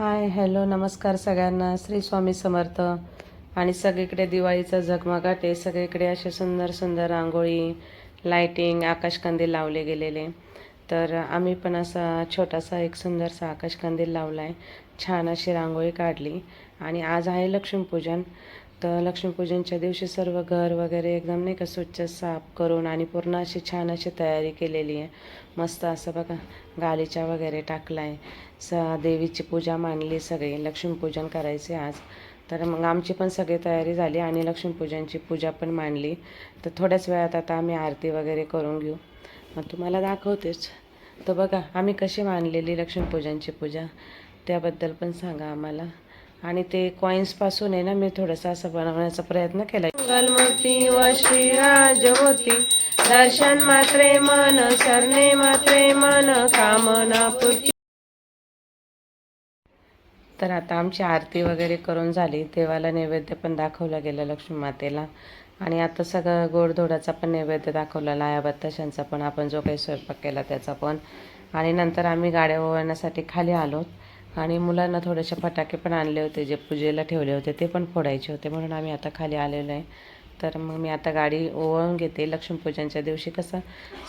Hi hello नमस्कार सगळ्यांना. श्री स्वामी समर्थ. आणि सगळीकडे दिवाळीचा झगमगाट आहे. सगळीकडे असे सुंदर सुंदर रांगोळी लाइटिंग आकाशकंदील लावले गेलेले. तर आम्ही पण असा छोटासा एक सुंदरसा आकाशकंदील लावला आहे छान अशी रांगोळी काढली. आणि आज आहे लक्ष्मीपूजन. तर लक्ष्मीपूजनच्या दिवशी सर्व घर वगैरे एकदम नाही का स्वच्छ साफ करून आणि पूर्ण अशी छान अशी तयारी केलेली आहे. मस्त असं बघा गालीचा वगैरे टाकला आहे स देवीची पूजा मांडली सगळी लक्ष्मीपूजन करायचे आज. तर मग आमची पण सगळी तयारी झाली आणि लक्ष्मीपूजनची पूजा पण मांडली. तर थोड्याच वेळात आता आम्ही आरती वगैरे करून घेऊ. मग तुम्हाला दाखवतेच. तर बघा आम्ही कशी मांडलेली लक्ष्मीपूजनची पूजा त्याबद्दल पण सांगा आम्हाला. आणि ते कॉईन्सपासून आहे ना मी थोडंसं असं बनवण्याचा प्रयत्न केला मंगलमूर्ती व श्रीराज होती. दर्शन मात्रे मन सरणे मात्रे मन कामना पूर्ती. तर आता आमची आरती वगैरे करून झाली. देवाला नैवेद्य पण दाखवलं गेलं लक्ष्मी मातेला. आणि आता सगळं गोडधोडाचा पण नैवेद्य दाखवला लाया बत्ताशांचा पण. आपण जो काही स्वयंपाक केला त्याचा पण. आणि नंतर आम्ही गाड्या ओवाळण्यासाठी खाली आलो आणि मुलांना थोडेसे फटाके पण आणले होते जे पूजेला ठेवले होते ते पण फोडायचे होते. म्हणून आम्ही आता खाली आलेलो आहे. तर मग मी आता गाडी ओवळून घेते. लक्ष्मीपूजनच्या दिवशी कसं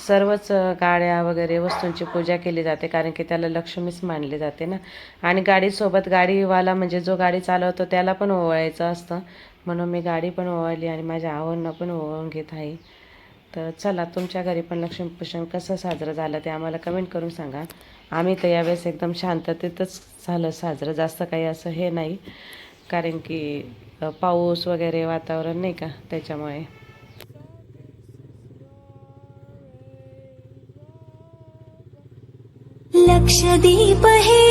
सर्वच गाड्या वगैरे वस्तूंची पूजा केली जाते कारण की त्याला लक्ष्मीच मानले जाते ना. आणि गाडीसोबत गाडीवाला म्हणजे जो गाडी चालवतो त्याला पण ओवाळायचं असतं. म्हणून मी गाडी पण ओवाळली आणि माझ्या आव्हांना पण ओवाळून घेत आहे. तर चला तुमच्या घरी पण लक्ष्मीपूजन कसं साजरं झालं ते आम्हाला कमेंट करून सांगा. आम्ही तर यावेळेस एकदम शांततेतच झालं साजरं जास्त काही असं हे नाही. कारण की पाऊस वगैरे वातावरण नाही का त्याच्यामुळे. लक्षदीप हे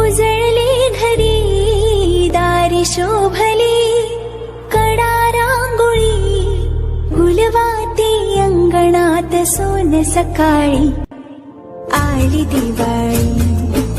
उजळले घरी दारी शोभ सकाळी आली दिवाळी.